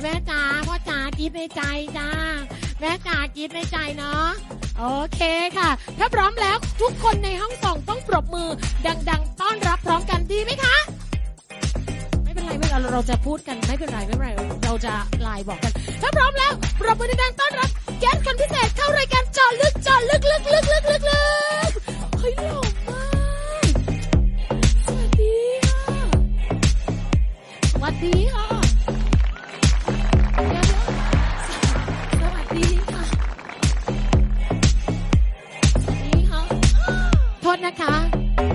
แม่จ๋าพ่อจ๋าคิดในใจจ้าแม่จ๋าคิดในใจเนาะโอเคค่ะ ถ้าพร้อมแล้วทุกคนในห้องส่งต้องปรบมือ ดัง ๆ ต้อนรับพร้อมกันดีไหมคะ ไม่เป็นไรไม่เป็นไรเราจะพูดกันไม่เป็นไรไม่เป็นไรเราจะไลน์บอกกัน ถ้าพร้อมแล้วปรบมือดังๆต้อนรับแก๊สคนพิเศษเข้ารายการจาะลึกจาะลึกลึกลึกลึกลึกลึกเฮ้ยหล่อ ดีค่ะเดี๋ยวๆสวัสดีค่ะ สวัสดีค่ะ โทษนะคะ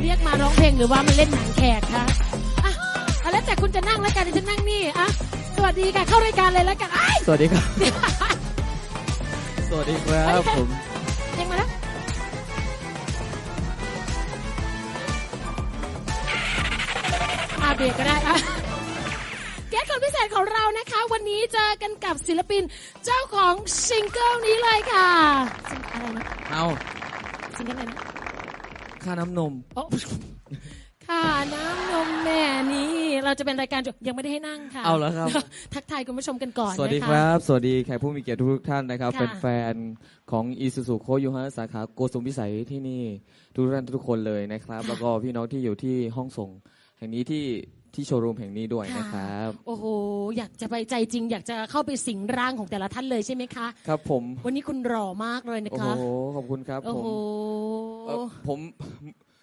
เรียกมาร้องเพลงหรือว่ามันเล่นหนังแขกคะอะอะแล้วแต่คุณจะนั่งแล้วกันดิฉันนั่งนี่อะสวัสดีค่ะเข้ารายการเลยแล้วกันอ้ายสวัสดีครับ สวัสดีครับผมเพลงมาแล้ว อาเบรกก็ได้อะแก๊สคนพิเศ ษของเรานะคะ วันนี้เจอกันกับศิลปินเจ้าของซิงเกิลนี้เลยค่ะซิงอะไรนะเอาซิงเกิลอะไรนะค่าน้ำนมโอ้ค่ะน้ำนมแม่นี่เราจะเป็นรายการจบยังไม่ได้ให้นั่งค่ะเอาแล้วครับ ทักทายคุณผู้ชมกันก่อนสวัสดีนะะครับ สวัสดีแขกผู้มีเกียรติทุกท่านนะครับค่ะเป็นแฟนของอีซูซูโคยูฮะสาขาโกสุมพิสัยที่นี่ทุกท่านทุกคนเลยนะครับ แล้วก็พี่น้องที่อยู่ที่ห้องส่งแห่งนี้ที่ ที่โชว์รูมแห่งนี้ด้วยนะครับ โอ้โห อยากจะไปใจจริง อยากจะเข้าไปสิงร่างของแต่ละท่านเลยใช่ไหมคะ ครับผม วันนี้คุณรอมากเลยนะโอ้คะโห ขอบคุณครับโอ้ผมโหเอ่อผม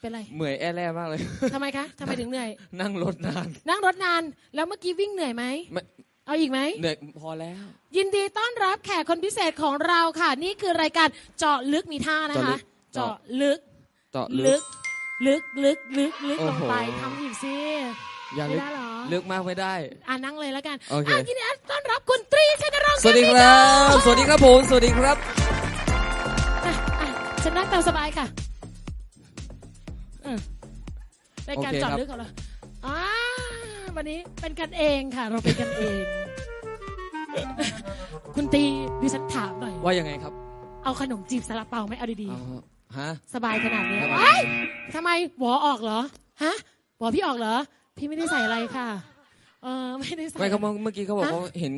เป็นไรเหนื่อยแอแร่มากเลยทำไมคะทำไมถึงเหนื่อย นั่งรถนาน นั่งรถนาน แล้วเมื่อกี้วิ่งเหนื่อยไหมไม่เอาอีกไหมเหนื่อยพอแล้ว ยินดีต้อนรับแขกคนพิเศษของเราค่ะ นี่คือรายการเจาะลึกมีท่านะคะ เจาะเจาะลึก เจาะลึลึกกลึกลึกลึกลึกโอ้ลงโหไปทำอีกสิ อย่าไม่ลึกได้เหรอ ลึกมากไม่ได้ อ่านั่งเลยแล้วกันโอเคอะยินดีต้อนรับคุณตรีชนรงค์สวัสดีครับ สวัสดีครับผม สวัสดีครับ อะอะฉันนั่งตามสบายค่ะอืมรายการโอเคเจอดครับ ลึกของเราอ่าวันนี้เป็นกันเองค่ะ เราเป็นกันเอง คุณตีดิฉันถามหน่อย ว่ายังไงครับเอาขนมจีบซาลาเปาไหมเอาดีเอาฮะ ๆ สบายขนาดนี้ครับไอ้ยทำไมหวอออกเหรอ ฮะหวอพี่ออกเหรอ พี่ไม่ได้ใส่อะไรค่ะ เออไม่ได้ใส่ ไม่เขาเมื่อเมื่อกี้เขาบอกฮะเขาเห็น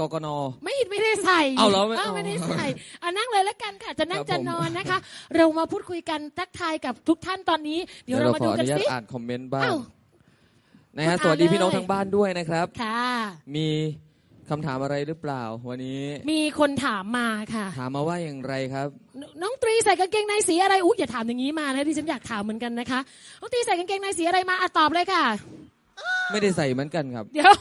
กกน ไม่ไม่ได้ใส่เอาเหรอไม่ไม่ได้ใส่อะนั่งเลยแล้วกันค่ะ จะนั่งครับจะผมนอนนะคะ เรามาพูดคุยกันทักทายกับทุกท่านตอนนี้ เดี๋ยวเรามาขดูออกันนุญาตสิอ่านคอมเมนต์บ้างอ้าวนะฮะคุณอ่านสวัสดีพี่เลยน้องทางบ้านด้วยนะครับค่ะมีคำถามอะไรหรือเปล่า วันนี้ มีคนถามมาค่ะ ถามมาว่าอย่างไรครับนน้องตรีใส่กางเกงในสีอะไรอุ๊ยอย่าถามอย่างนี้มานะดิฉันอยากถามเหมือนกันนะคะน้องตรีใส่กางเกงในสีอะไรมาอะตอบเลยค่ะ ไม่ได้ใส่เหมือนกันครับ เดี๋ยว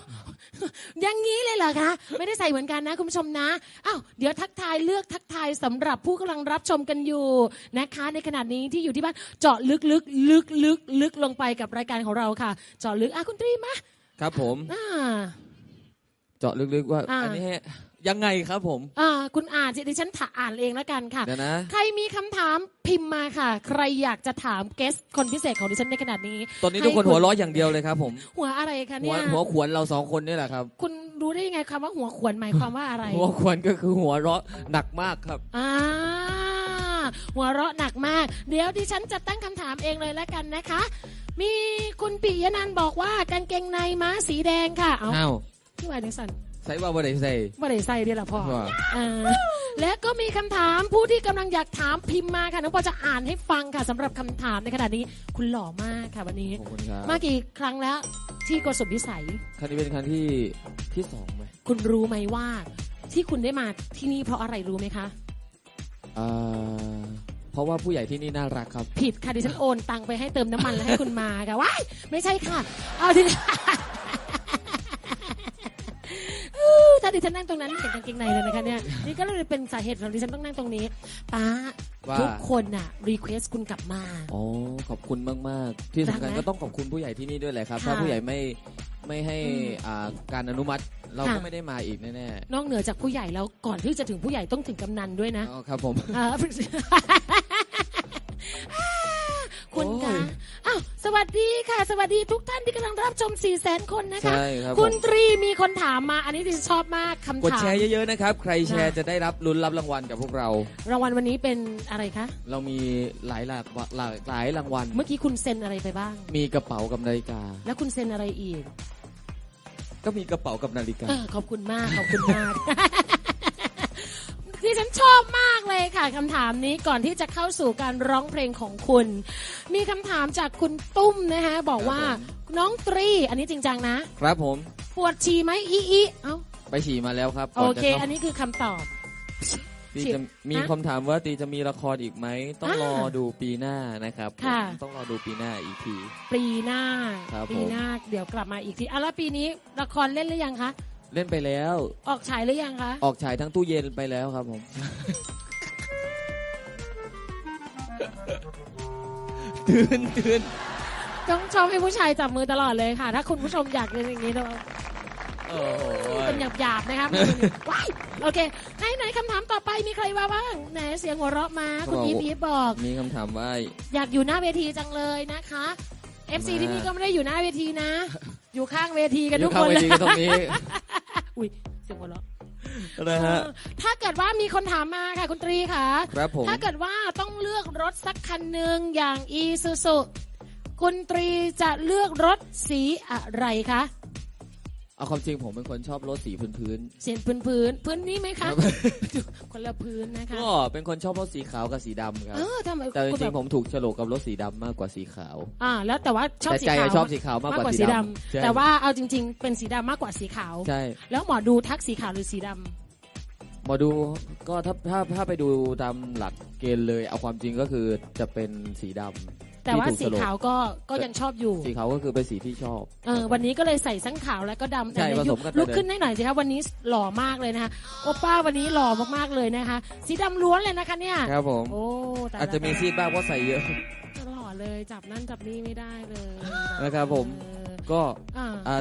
อย่างนี้เลยเหรอคะไม่ได้ใส่เหมือนกันนะคุณผู้ชมนะอ้าวเดี๋ยวทักทายเลือกทักทายสำหรับผู้กำลังรับชมกันอยู่นะคะ ในขณะนี้ที่อยู่ที่บ้านเจาะลึกลึกลึกลึกลึกลงไปกับรายการของเราค่ะ เจาะลึกอะคุณตรีมาครับผมอ่าเจาะลึกๆว่าอ่าอันนี้ให้ ยังไงครับผม อ่าคุณอ่านสิดิฉันถาอ่านเองแล้วกันค่ะ เดี๋ยวนะ ใครมีคำถามพิมพ์มาค่ะ ใครอยากจะถามเกสคนพิเศษของดิฉันในขณะนี้ตอนนี้ทุกคนให้หัวเร้ออย่างเดียวเลยครับผม หัวอะไรคะหัวเนี่ยหัวขวนเราสองคนนี่แหละครับ คุณรู้ได้ยังไงคำว่าหัวขวนหมายความว่าอะไร หัวขวนก็คือหัวเราะหนักมากครับ อ่าหัวเราะหนักมาก เดี๋ยวดิฉันจะตั้งคำถามเองเลยแล้วกันนะคะ มีคุณปิยนันท์บอกว่ากางเกงในม้าสีแดงค่ะ เอาอ้าว พี่วายดิสัน ใส่ว่าบ่ได้ใส่ไม่ได้ใส่เดียวละพ่อว่าอ่าและก็มีคำถามผู้ที่กำลังอยากถามพิมพ์มาค่ะน้องปอจะอ่านให้ฟังค่ะสำหรับคำถามในขณะนี้คุณหล่อมากค่ะวันนี้ ขอบคุณครับมากี่ครั้งแล้วที่โกสมพิสัย ครั้งนี้เป็นครั้งที่ที่สองไหมคุณรู้ไหมว่า ที่คุณได้มาที่นี่เพราะอะไรรู้ไหมคะ อ่าเพราะว่าผู้ใหญ่ที่นี่น่ารักครับ ผิดค่ะดิฉันโอนตังไปให้เติมน้ำมันแล้วให้คุณมาค่ะว้ายไม่ใช่ค่ะ เอาทีอู้ ดิฉันนั่งตรงนั้นเห็นกางเกงในเลยนะคะเนี่ยนี่ก็เลยเป็นสาเหตุของดิฉันต้องนั่งตรงนี้ป้าว่าทุกคนน่ะรีเควสคุณกลับมา อ๋อขอบคุณมาก ๆ ที่สำคัญรักนะก็ต้องขอบคุณผู้ใหญ่ที่นี่ด้วยแหละครับค่ะถ้าผู้ใหญ่ไม่ไม่ให้อืมอ่าการอนุมัติเราค่ะก็ไม่ได้มาอีกแน่นอกเหนือจากผู้ใหญ่แล้วก่อนที่จะถึงผู้ใหญ่ต้องถึงกำนันด้วยนะๆอ๋อครับผมอ่าคุณคะโอ้ยอ้าวสวัสดีค่ะ สวัสดีทุกท่านที่กำลังรับชม 4 0 0แสนคนนะคะ ใช่ครับผคุณมตรีมีคนถามมา อันนี้ดิฉันชอบมากคำกดถามแชร์เยอะๆนะครับ ใครแชร์นะจะได้รับลุ้นรับรางวัลกับพวกเรา รางวัลวันนี้เป็นอะไรคะ เรามีหลายหลากหลากหลายรางวัล เมื่อกี้คุณเซ็นอะไรไปบ้าง มีกระเป๋ากับนาฬิกา แล้วคุณเซ็นอะไรอีกก็มีกระเป๋ากับนาฬิกา เออขอบคุณมาก ขอบคุณมากที่ ฉันชอบมากเลยค่ะคำถามนี้ก่อนที่จะเข้าสู่การร้องเพลงของคุณ มีคำถามจากคุณตุ้มนะคะบอกว่าครับผมน้องตรี อันนี้จริงจังนะ ครับผม ปวดฉี่ไหมอีอีเอ้าไปฉี่มาแล้วครับโอก่นเคจะข้าอันนี้คือคำตอบ ตีฉีดจะมีฮะคำถามว่าตีจะมีละครอีกไหมต้องอ่ารรอดูปีหน้านะครับค่ะผมต้องรอดูปีหน้าอีกที ปีหน้า ครับปีหน้า เดี๋ยวกลับมาอีกทีอะแล้วปีนี้ละครเล่นหรือยังคะ เล่นไปแล้ว ออกฉายหรือยังคะ ออกฉายทั้งตู้เย็นไปแล้วครับผม ตื่นตื่นต้องชอบให้ผู้ชายจับมือตลอดเลยค่ะ ถ้าคุณผู้ชมอยากเล่นอย่างนี้เราโอ้โหเป็นหยาบๆนะครับว้ายโอเคให้ไหนคำถามต่อไปมีใครมาบ้างไหนเสียงหัวเราะมาคุณอีฟอีฟบอก มีคำถามว่าอยากอยู่หน้าเวทีจังเลยนะคะ FC มาที่นี่ก็ไม่ได้อยู่หน้าเวทีนะ อยู่ข้างเวทีกันอทุยู่กข้าคงนเวเลยทีกันตรงนี้ อุ้ยเสียงหัวเราะนะฮะเออถ้าเกิดว่ามีคนถามมาค่ะคุณตรีค่ะครับผมถ้าเกิดว่าต้องเลือกรถสักคันหนึ่งอย่างอีซูซูคุณตรีจะเลือกรถสีอะไรคะ เอาความจริงผมเป็นคนชอบรถสีพื้นเสียงพื้นพื้นๆพื้นนี้ไหมๆคะ รับคนละพื้นนะคะ ก็เป็นคนชอบรถสีขาวกับสีดำครับ เออทำไมแต่จคุณริแบงบๆผมถูกโฉลกกับรถสีดำมากกว่าสีขาว อ่า แล้วแต่ว่าชอบแต่สีใจขาอะวชอบสีขาวมากกว่าสีดำใช่แต่ว่าเอาจริง ๆ เป็นสีดำมากกว่าสีขาว ใช่แล้วหมอดูทักสีขาวหรือสีดำหมาดูก็ถ้าถ้าถ้าไปดูตามหลักเกณฑ์เลย เอาความจริงก็คือจะเป็นสีดำ แต่ว่าที่สีถูกโฉลกขาวก็ก็ยังชอบอยู่ สีขาวก็คือเป็นสีที่ชอบเออวันนี้ก็เลยใส่ทั้งขาวแล้วก็ดำใช่แต่ผในสยุมกันไปลุกเลยขึ้นได้หน่อยสิคะวันนี้หล่อมากเลยนะคะโอป้าวันนี้หล่อมากๆเลยนะคะ สีดำล้วนเลยนะคะเนี่ยครับผมโอ้แต่อาจจะมีซีดบ้างเพราะใส่เยอะหล่อเลยจับนั่นจับนี่ไม่ได้เลยนะครับผมเออก็อ่าอ่า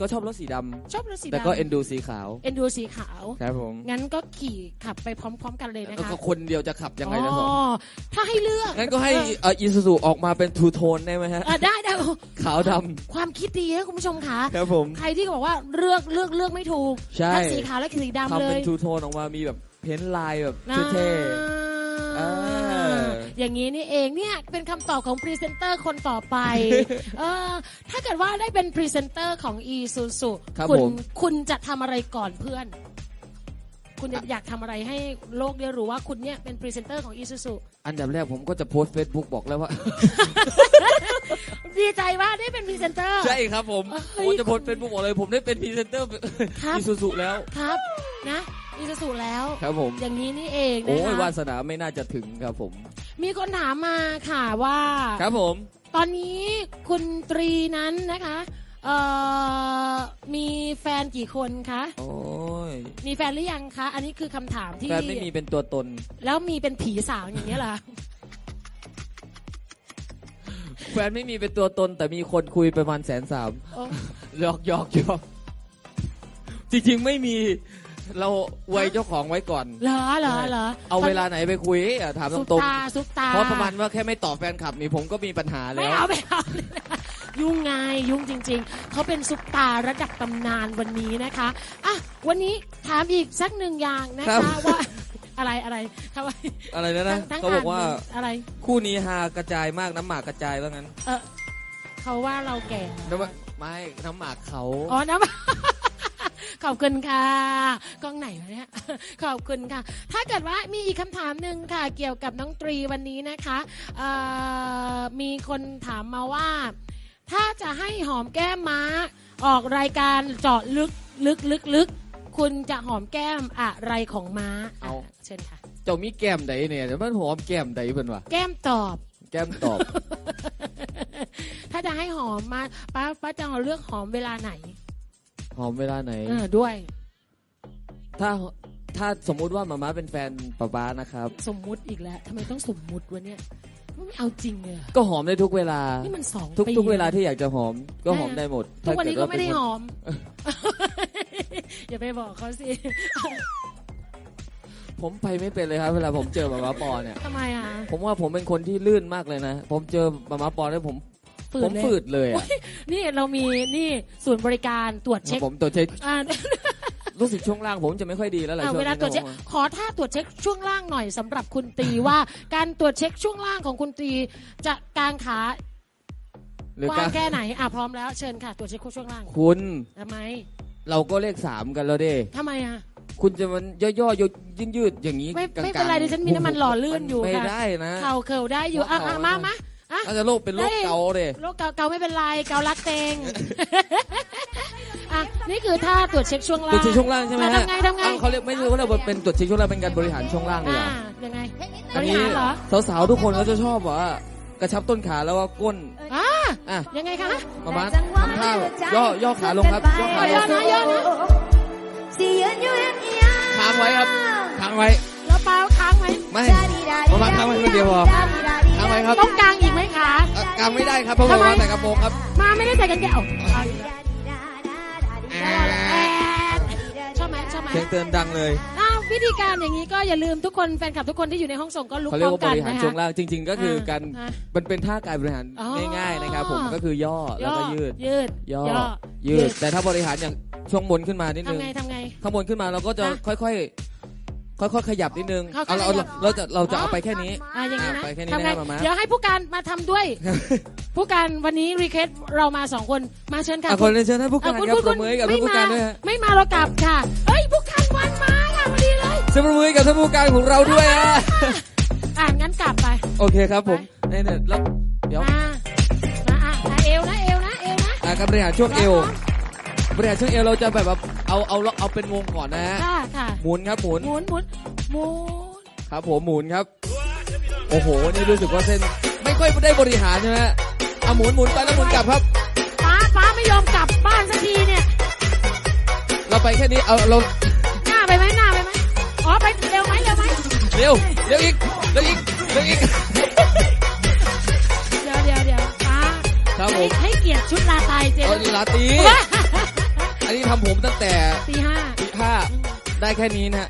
ก็ชอบรถสีดำชอบรถสีดำแต่ก็เอ็นดูสีขาวเอ็นดูสีขาว ครับผมงั้นก็ขี่ขับไปพร้อม ๆ กันเลยนะแล้วคะก็คนเดียวจะขับยังไงนะผมอ๋อถ้าให้เลือกงั้นก็ให้เอ่อีซูซูออกมาเป็นทูโทนได้ไหมฮะ เออได้ได้โอ้ขาวดความคิดดีนะคุณผู้ชมคะำครับผม ใครที่บอกว่าเลือกเลือกเลือกไม่ถูกใช่ ทั้งสีขาวและสีดำทำเลเป็นยทูโทนออกมามีแบบเพ้นท์ลายแบบนะเท่อ่า อย่างนี้นี่เองเนี่ยเป็นคำตอบของพรีเซนเตอร์คนต่อไปเออถ้าเกิดว่าได้เป็นพรีเซนเตอร์ของ e s u s u ครับคุณผมคุณจะทำอะไรก่อนเพื่อน คุณอยากทำอะไรให้โลกได้รู้ว่าคุณเนี่ยเป็นพรีเซนเตอร์ของ e s u s u ๆอันดับแรกผมก็จะโพสเฟซบุ๊กบอกแล้วว่าดีใจว่าได้เป็นพรีเซนเตอร์ ใช่ครับผมเฮ้ยผมจะโพสเฟซบุ๊กบอกเลยผมได้เป็นพรีเซนเตอร์ครับอีซูซูแล้วครับนะอีซูซูแล้ว ครับผม อย่างนี้นี่เองโอ้นะยวาคะสนาไม่น่าจะถึงครับผม มีคนถามมาค่ะว่า ครับผม ตอนนี้คุณตรีนั้นนะคะเอ่อมีแฟนกี่คนคะ โอ้ยมีแฟนหรือยังคะ อันนี้คือคำถามที่ แฟนไม่มีเป็นตัวตน แล้วมีเป็นผีสางอย่างนี้ยเหรอ แฟนไม่มีเป็นตัวตน แต่มีคนคุยประมาณแสนสามโอ้ หยอกหยอกหยอกจริงๆไม่มี เราไว้เจ้าของไว้ก่อน เหรอเหรอเหรอเอาเวลาไหนไปคุยอะถามซุปตรงตาซุปตาๆเพราะประมาณว่าแค่ไม่ตอบแฟนคลับนี่ผมก็มีปัญหาไม่แล้วเอาไม่เอายุ่งไงยุ่งจริง ๆ เขาเป็นซุปตาระดับตำนานวันนี้นะคะอะวันนี้ถามอีกสักหนึ่งอย่างนะครัคะบว่าอะไรอะไรทำไมอะไรนะนะทั้งเขาบอกว่านหนึ่งอะไร คู่นี้ฮากระจายมากน้ำหมากกระจายว่างั้น เออเขาว่าเราแก่น้ำหมากไม่น้ำหมากเขาอ๋อน้ำ ขอบคุณค่ะ กล้องไหนวะเนี่ย ขอบคุณค่ะ ถ้าเกิดว่ามีอีกคำถามหนึ่งค่ะ เกี่ยวกับน้องตรีวันนี้นะคะเอ่อมีคนถามมาว่า ถ้าจะให้หอมแก้มม้า ออกรายการเจาะลึกลึกลึกลึกคุณจะหอมแก้มอะไรของม้าอะเชิญค่ะ เจ้ามีแก้มใดเนี่ยเดี๋ยวมันหอมแก้มใดเป็นวะแก้มตอบ แก้มตอบ ถ้าจะให้หอมมาป้าป้าจะเอาเลือกหอมเวลาไหน หอมเวลาไหน เออด้วย ถ้าถ้าสมมุติว่ามาม่าเป็นแฟนป๊าป๊านะครับ สมมุติอีกแล้วทำไมต้องสมมุติวะเนี่ยไม่เอาจริงเลยอะก็หอมได้ทุกเวลา นี่มันสองทุกปีทุกเวลาที่อยากจะหอมก็หอมได้หมดทุกวันนี้ถ้าก็เดไม่ได้เป็นหคนอม อย่าไปบอกเขาสิผมไปไม่เป็นเลยครับ เวลาผมเจอมาม่าปอเนี่ย ทำไมอะ ผมว่าผมเป็นคนที่ลื่นมากเลยนะ ผมเจอมาม่าปอแล้วผม ฝืผนมเลยฝืดเลยอะนี่เรามีนี่ศูนย์บริการตรวจเช็คผมตัวจเช็คอ่า รู้สึกช่วงล่างผมจะไม่ค่อยดีแล้วแหละอ่าช่วงเวลานี้ตรวจเช็คนะผมขอท่าตรวจเช็คช่วงล่างหน่อยสำหรับคุณตีว่า การตรวจเช็คช่วงล่างของคุณตีจะกางขาหรือกว้างการแค่ไหนอะพร้อมแล้วเชิญค่ะตรวจเช็คช่วงล่างคุณทำไมเราก็เลขสามกันแล้วเด้ทำไมอะ คุณจะมันย่อๆยืดยืดๆอย่างนี้ไม่กลางๆไม่เป็นไรดิฉันมีน้ำมันหล่อลื่นอยู่ไม่ค่ะได้นะ เข่าเข่าได้อยู่อะอะมามา อะอาจจะโรคเป็นโรคได้เกาเลยโรคเกาเกาไม่เป็นไรเการักเตงอะนี่คือท่าตรวจเช็คช่วงล่างตรวจเช็คช่วงล่างใช่ไหมอะฮะทำไงทำไงอะเขาเรียกไม่รู้ว่าเราเป็นตรวจเช็คช่วงล่างเป็นการบริหารช่วงล่างเลยอ่าอะยังไงบอันรินี้หารเหรอสาวๆทุกคนเขาจะชอบว่ากระชับต้นขาแล้วก็ก้นอ่าอะยังไงคะมามาทำท่าย่อย่อขาลงครับย่อขาลย่องนะย่อนะสิยืนอยู่อย่างเงี้ยค้างไว้ครับค้างไว้แล้วเปล่าค้างไหมไม่ประมาณค้างไว้คนเดียวพอ ค้างไว้ครับต้องกลางอีกไหมคะอะกางไม่ได้ครับเพราะว่าทำไมมาแต่กระโปรงครับมาไม่ได้ใส่กันแก้วเอาอีกแล้วแอดชอบไหมชอบไหมเสียงเตือนดังเลยอ้าววิธีการอย่างนี้ก็อย่าลืมทุกคนแฟนคลับทุกคนที่อยู่ในห้องส่งก็ลุกเขาพเรียร้กอมว่าบกันริหารนะช่วงคะล่างจริง ๆ ก็คือการอะมันเป็นท่าการบริหารอ๋อ ง่ายๆนะครับ ผมก็คือย่อแล้วก็ยืด ยืดย่อย่อยืด แต่ถ้าบริหารอย่างช่วงบนขึ้นมานิดนึงทำไงทำไง ข้างบนขึ้นมาเราก็จะฮะ ค่อยๆ ค่อยๆขยับนิดนึงค่อยๆเอาเราขยับเราจะเราจะเอาไปแค่นี้ อะอย่างนี้นะไปแค่นี้ทำไงนะมามาเดี๋ยวให้ผู้การมาทำด้วย ผู้การวันนี้รีเควสเรามาสองคนมาเชิญค่ะอะคนเรียนเชิญท่านผู้การอะคุณครับคุณปรบมือให้กับท่านผู้การด้วยฮะไม่มาเรากลับค่ะเฮ้ยผู้การวันมาค่ะพอดีเลยเชิญปรบมือให้กับท่านผู้การของเราด้วยฮะอ่างั้นกลับไป โอเคครับผมเนี่ยเนี่ยแล้วเดี๋ยว มามาอะอะเอวนะเอวนะเอวนะอะการบริหารช่วงเอวบริหารช่วงเอวเราจะแบบว่า เอาเอาเอาเป็นวงก่อนนะฮะค่ะค่ะหมุนครับหมุนหมุนหมุนหมุนครับผมหมุนครับ โอ้โหนี่รู้สึกว่าเส้น ไม่ค่อยได้บริหารใช่ไหมฮะอะหมุนหมุนไปแล้วหมุนกลับครับป้าป้าไม่ยอมกลับบ้านสักทีเนี่ย เราไปแค่นี้เอาเราหน้าไปไหมหน้าไปไหมอ๋อไปเร็วไหมเร็วไหมเร็วเร็วอีกเร็วอีกเร็วอีกเดี๋ยวเดี๋ยวเดี๋ยวป้าครับผมให้ให้เกียรติชุดลาตายเจเอาลาตีอั นนี้ทำผมตั้งแต่ตีห้าปีห้าได้แค่นี้นะฮะ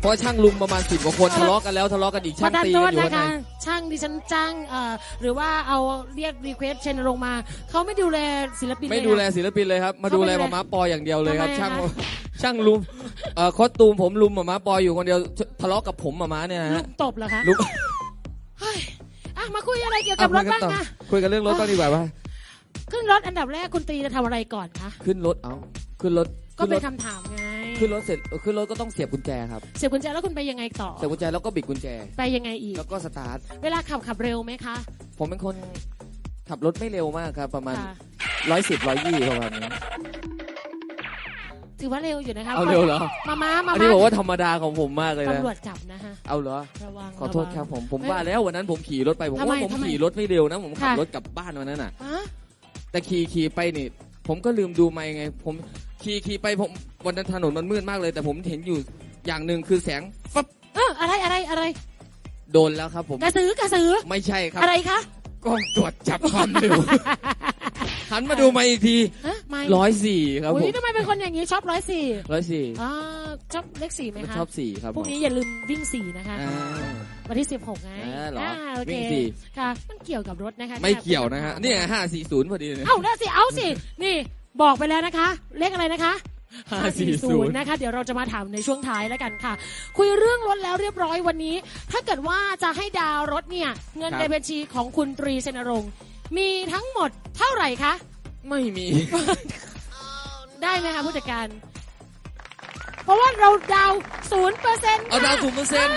เพราะช่างลุมประมาณสิบกว่าคนทะเลาะกันแล้วทะเลาะกันอีกปช่าระงทานตีโทกัษนอยู่นะข้างในคะช่างดิฉันจ้างเอ่อหรือว่าเอาเรียกรีเควสเชนลงมาเขาไม่ดูแลศิลปินไม่เลยดูแลนะศิลปินเลยครับ มาดูแลมาม้าปออย่างเดียวเลยครับทำไมอะช่างคะช่างลุมเอ่อคอสตูมผมลุมมาม้าปออยู่คนเดียวทะเลาะกับผมมาม้าเนี่ยนะลูฮะกตบเหรอคะลุกเฮ้ยอะมาคุยอะไรเกี่ยวกับรถบ้างต่อนะคุยกันเรื่องรถบ้างดีกว่าว่า ขึ้นรถอันดับแรกคุณตรีจะทำอะไรก่อนคะขึ้นรถเอาขึ้นรถก็ขึ้นรเป็นถคำถามไงขึ้นรถเสร็จเออขึ้นรถก็ต้องเสียบกุญแจครับเสียบกุญแจแล้วคุณไปยังไงต่อเสียบกุญแจแล้วก็บิดกุญแจไปยังไงอีก แล้วก็สตาร์ทเวลาขับขับเร็วไหมคะ ผมเป็นคนขับรถไม่เร็วมากครับ ประมาณค่ะ ร้อยสิบร้อยยี่ประมาณนี้ ถือว่าเร็วอยู่นะคะเอาเร็วเหรอ มาม้ามาอันนี้ม้าบอกว่าธรรมดาของผมมากเลยนะตำรวจจับนะฮะเอาเหรอ ระวังขอโทษครับะผวังมผมเฮ้ยว่าแล้ววันนั้นผมขี่รถไปผมทำไมว่าผมทำไมขี่รถไม่เร็วนะ ผมขับค่ะ รถกลับบ้านวันนั้นน่ะ ฮะ แต่ขี่ขี่ไปนี่ ผมก็ลืมดูไม่ไง ผมขี่ขี่ไปผมวันนั้นถนนมันมืดมากเลย แต่ผมเห็นอยู่อย่างหนึ่งคือแสงฟับเอออะไรอะไรอะไร โดนแล้วครับ ผมกระสือกระสือไม่ใช่ครับ อะไรคะกล้องตรวจจับความเร็วหันมาดูมาอีกทีฮะไม่ร้อยสี่ครับผอุ้ยมทำไมเป็นคนอย่างนี้ชอบร้อยสี่ร้อยสี่อ่าชอบเลขสี่ไหมคะชอบสี่ครับพรุ่งนี้อย่าลืมวิ่งสี่นะคะ อ่า วันที่สิบหกไงอ่าเหรอโอเควิ่งสี่ ค่ะ มันเกี่ยวกับรถนะคะไม่เกี่ยวนะฮะเนี่ยห้าสี่ศูนย์พอดีเลย เอ้าแล้วสิ เอาสิ นี่บอกไปแล้วนะคะ เลขอะไรนะคะห้าสี่ศูนย์นะคะ เดี๋ยวเราจะมาถามในช่วงท้ายแล้วกันค่ะ คุยเรื่องรถแล้วเรียบร้อยวันนี้ ถ้าเกิดว่าจะให้ดาวน์รถเนี่ย เงินในบัญชีของคุณตรีเชนรงค์มีทั้งหมดเท่าไหร่คะ ไม่มี ได้ไหมคะผู้จัดการ เพราะว่าเราดาวศูนย์เปอร์เซ็นต์เอาดาวศูนย์เปอร์เซ็นต์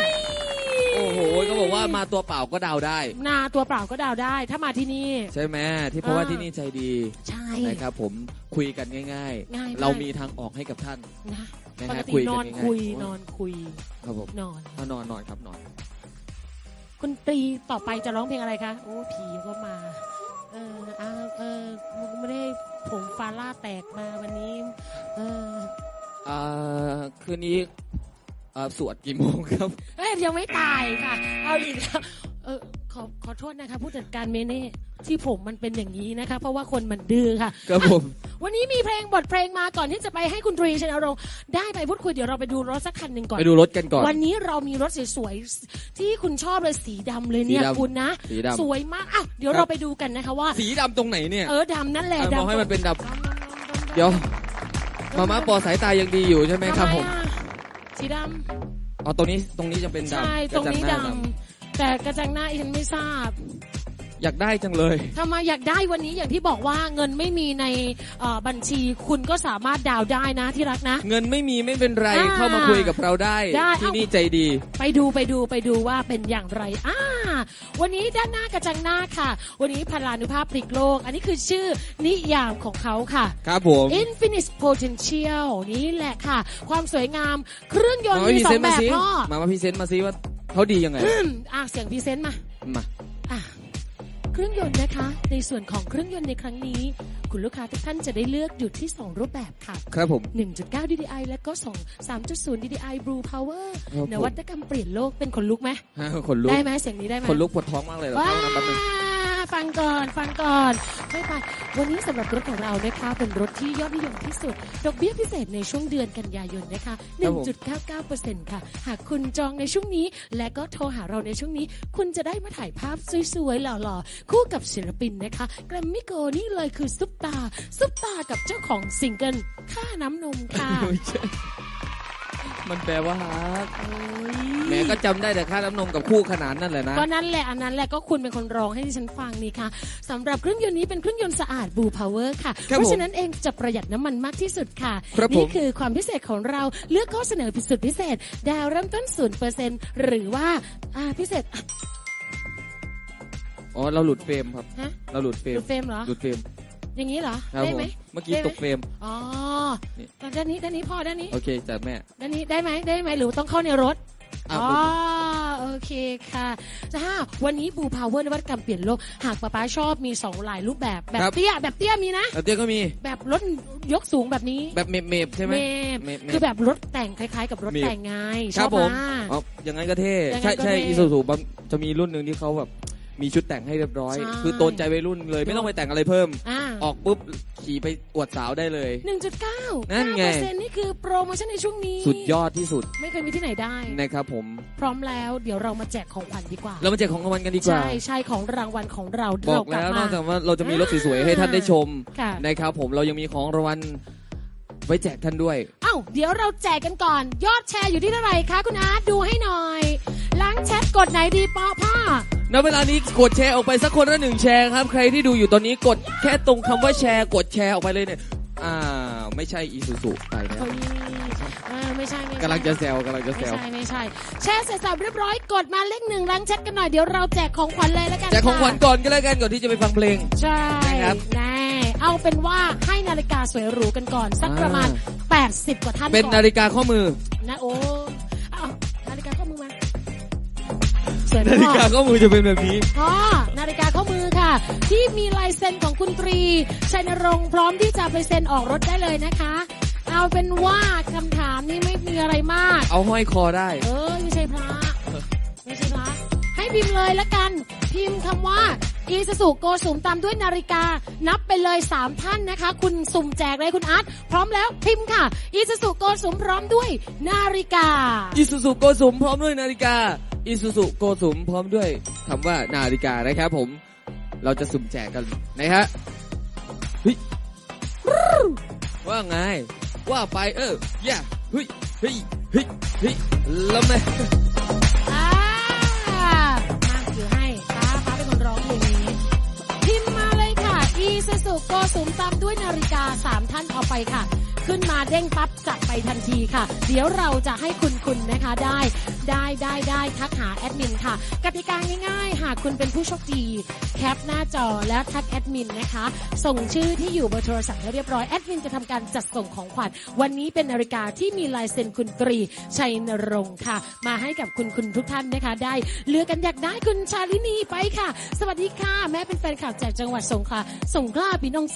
โอ้โหก็บอกว่ามาตัวเปล่าก็ดาวได้ นาตัวเปล่าก็ดาวได้ ถ้ามาที่นี่ ใช่ไหมที่เพราะว่าอ่าที่นี่ใจดีใช่นะครับผมคุยกันง่ายง่ายมาก ๆ เรามีทางออกให้กับท่าน นะนะปฮะกติคุยนกัอนง่ายๆ คุยโอ้นอนคุยครับผมนอน เอานอนนอนครับนอน คุณตรีต่อไปจะร้องเพลงอะไรคะ โอ้ผีก็มา เอออาเออไม่ได้ผมฟาร่าแตกมาวันนี้ เออ อ่าคืนนี้อ่า สวดกี่โมงครับเอ้ยยังไม่ตายค่ะ เอาอีกแล้วเออขอขอโทษนะคะ ผู้จัดการเมเน่ที่ผมมันเป็นอย่างนี้นะคะ เพราะว่าคนมันดื้อค่ะ ครับผม วันนี้มีเพลงบทเพลงมาก่อนที่จะไปให้คุณตรีชนรงค์ได้ไปพูดคุยเดี๋ยวเราไปดูรถสักคันหนึ่งก่อน ไปดูรถกันก่อน วันนี้เรามีรถสวยๆที่คุณชอบเลยสีดำเลยเนี่ยสีดำคุณนะ สีดำ สวยมากอ้าวเดี๋ยวครับเราไปดูกันนะคะว่า สีดำตรงไหนเนี่ยเออดำนั่นแหละเอามองให้มันเป็นดำดำเดี๋ยวมาม่าปอสายตายังดีอยู่ใช่ไหมครับผม ทำไอะ สีดเอาตรงนี้ตรงนี้จะเป็นำดำใช่กตรงนี้จัหาดำแต่กระจังหน้าอีฉันไม่ทราบ อยากได้จังเลยทำไมอยากได้วันนี้อย่างที่บอกว่าเงินไม่มีในเอ่อบัญชีคุณก็สามารถดาวน์ได้นะที่รักนะ เงินไม่มีไม่เป็นไรอ่าเข้ามาคุยกับเราได้ได้ที่เอ้านี่ใจดี ไปดูไปดูไปดูว่าเป็นอย่างไรอ่าวันนี้ด้านหน้ากระจังหน้าค่ะ วันนี้พลานุภาพพลิกโลก อันนี้คือชื่อนิยามของเขาค่ะ ครับผม Infinite Potential นี่แหละค่ะ ความสวยงามเครื่องยนต์มามีพรีสอเซนงต์แบมาบสิพ่อมามาพรีเซนต์มาสิว่าเขาดียังไงอืมอะเสียงพรีเซนต์มามาอะ เครื่องยนต์นะคะ ในส่วนของเครื่องยนต์ในครั้งนี้ คุณลูกค้าทุกท่านจะได้เลือกอยู่ที่ 2 รูปแบบค่ะ ครับผม 1.9 DDI และก็2 3.0 DDI Blue Power ครับผมนวัตกรรมเปลี่ยนโลกเป็นคนลุกไหมฮะขนลุก ได้ไหมเสียงนี้ได้ไหมขนลุกปวดท้องมากเลยเหรอว้า ครับแป๊บนึง ฟังก่อนฟังก่อนไม่ไปวันนี้สำหรับรถของเรานะคะเป็นรถที่ยอดนิยมที่สุด ดอกเบี้ยพิเศษในช่วงเดือนกันยายนนะคะ 1.99%ค่ะ หากคุณจองในช่วงนี้ และก็โทรหาเราในช่วงนี้ คุณจะได้มาถ่ายภาพสวยๆหล่อๆ คู่กับศิลปินนะคะแกรมมี่โกนี่เลยคือซุปตาซุปตากับเจ้าของซิงเกิลค่าน้ำนมค่ะไม่ใช่มันแปลว่าฮักโอ้ยแหมก็จำได้แต่ค่าน้ำนมกับคู่ขนานนั่นแหละนะ ก็นั่นแหละอันนั้นแหละก็คุณเป็นคนร้องให้ดิฉันฟังนี่ค่ะสำหรับเครื่องยนต์นี้เป็นเครื่องยนต์สะอาดบูพาวเวอร์ค่ะ ครับเพราะฉะนั้นเองจะประหยัดน้ำมันมากที่สุดค่ะ ครับผม นี่คือความพิเศษของเราเลือกข้อเสนอพิสุดพิเศษ ดาวเริ่มต้นศูนย์เปอร์เซ็นหรือว่าอ่าพิเศษอ๋อเราหลุดเฟรมครับ ฮะ เราหลุดเฟรมดูเฟรมเหรอ หลุดเฟรม อย่างนี้เหรอ ครับได้ผไหมมเมื่อกี้ได้ไหมตกเฟรมอ๋อนี่ด้านนี้ด้านนี้พอด้านนี้ โอเคจากแม่ ด้านนี้ได้ไหมได้ไหมหรือต้องเข้าในรถอะ อ๋อผมโอเคค่ะจ้าวันนี้บูพาวเวอร์นวัตกรรมเปลี่ยนโลก หากป๊าป๊าชอบมีสองหลายรูปแบบ แบบเตี้ยแบบเตี้ยมีนะ แล้วเตี้ยก็มีแบบรถยกสูงแบบนี้แบบเมฟเมฟใช่ไหม เมเมฟเมฟ คือแบบรถแต่งคล้าย ๆ กับรถเมฟแต่งไงชครัอบบผมมาก อ๋ออย่างนั้นก็เท่อย่างนั้ใช่นก็ใช่เท่ อีซูซูจะมีรุ่นหนึ่งที่เขาแบบ มีชุดแต่งให้เรียบร้อย ใช่ คือโตนใจวัยรุ่นเลยไม่ต้องไปแต่งอะไรเพิ่ม อ่าออกปุ๊บขี่ไปอวดสาวได้เลยหนึ่งจุดเก้านั่นไงเปอร์เซ็นต์นี่คือโปรโมชั่นในช่วงนี้สุดยอดที่สุดไม่เคยมีที่ไหนได้ นะครับผม พร้อมแล้วเดี๋ยวเรามาแจกของขวัญดีกว่า เรามาแจกของรางวัลกันดีกว่า ใช่ใช่ของรางวัลของเราบอกเราแล้วมนอกจากว่าเราจะมีรถสวยๆให้ท่านได้ชมค่ะ นะครับผมเรายังมีของรางวัล ไว้แจกท่านด้วย เอ้า เดี๋ยวเราแจกกันก่อน ยอดแชร์อยู่ที่เท่าไหร่คะคุณอาร์ตดูให้หน่อยล้างแชทกดไหนดีปอพ่อณเวลานี้กดแชร์ออกไปสักคนละหนึ่งแชร์ครับ ใครที่ดูอยู่ตอนนี้กดแค่ตรงคำว่าแชร์ กดแชร์ออกไปเลยเนี่ยอ่าไม่ใช่อีซูซูไปนะเฮ้ยเออไม่ใช่ไม่ใช่กำลังจะแซวกำลังจะแซไม่วใช่ไม่ใช่แชร์เสร็จสับเรียบร้อยกดมาเลขหนึ่งล้างแชทกันหน่อยเดี๋ยวเราแจกของขวัญเลยแล้วกันแจกของขวัญค่ะก่อนก็แล้วกันก่อนที่จะไปฟังเพลงใช่นะครับแน่ เอาเป็นว่าให้นาฬิกาสวยหรูกันก่อน สักอ่าประมาณ 80 กว่าท่านเป็นก่อนนาฬิกาข้อมือนะโอ้เอานาฬิกาข้อมือมาสวยไหมนาฬิพ่อกาข้อมือจะเป็นแบบนี้ พ่อนาฬิกาข้อมือค่ะ ที่มีลายเซ็นของคุณตรีชัยนรงค์พร้อมที่จะไปเซ็นออกรถได้เลยนะคะ เอาเป็นว่าคำถามนี้ไม่มีอะไรมาก เอาห้อยคอได้ เออไม่ใช่พระ ไม่ใช่พระ ให้พิมพ์เลยละกัน พิมพ์คำว่า อีสสุโกสุมตามด้วยนาฬิกา นับไปเลย 3 ท่านนะคะ คุณสุ่มแจกเลยคุณอาร์ตพร้อมแล้วพิมพ์ค่ะ อีสสุโกสุมพร้อมด้วยนาฬิกา อีซูซูโกสุมพร้อมด้วยนาฬิกา อีซูซูโกสุมพร้อมด้วยคำว่านาฬิกานะครับผม เราจะสุ่มแจกกันนะฮะเฮ้ยว่าไง ว่าไปเออย่าเฮ้ยเฮ้ยเฮ้ยเฮ้ยแล้วไหม ท่านเอาไปค่ะ ขึ้นมาเด้งปั๊บจัดไปทันทีค่ะ เดี๋ยวเราจะให้คุณคุณนะคะได้ ได้ได้ได้ทักหาแอดมินค่ะกติกาง่ายๆ หากคุณเป็นผู้โชคดีแคปหน้าจอแล้วทักแอดมินนะคะ ส่งชื่อที่อยู่เบอร์โทรศัพท์ให้เรียบร้อยแอดมินจะทำการจัดส่งของขวัญวันนี้เป็นนาฬิกาที่มีลายเซ็นคุณตรีชัยนรงค์ค่ะ มาให้กับคุณคุณทุกท่านนะคะ ได้เลือกกันอยากได้คุณชาลินีไปค่ะ สวัสดีค่ะ แม่เป็นแฟนข่าวจากจังหวัดสงขลาสงขลาพี่น้อง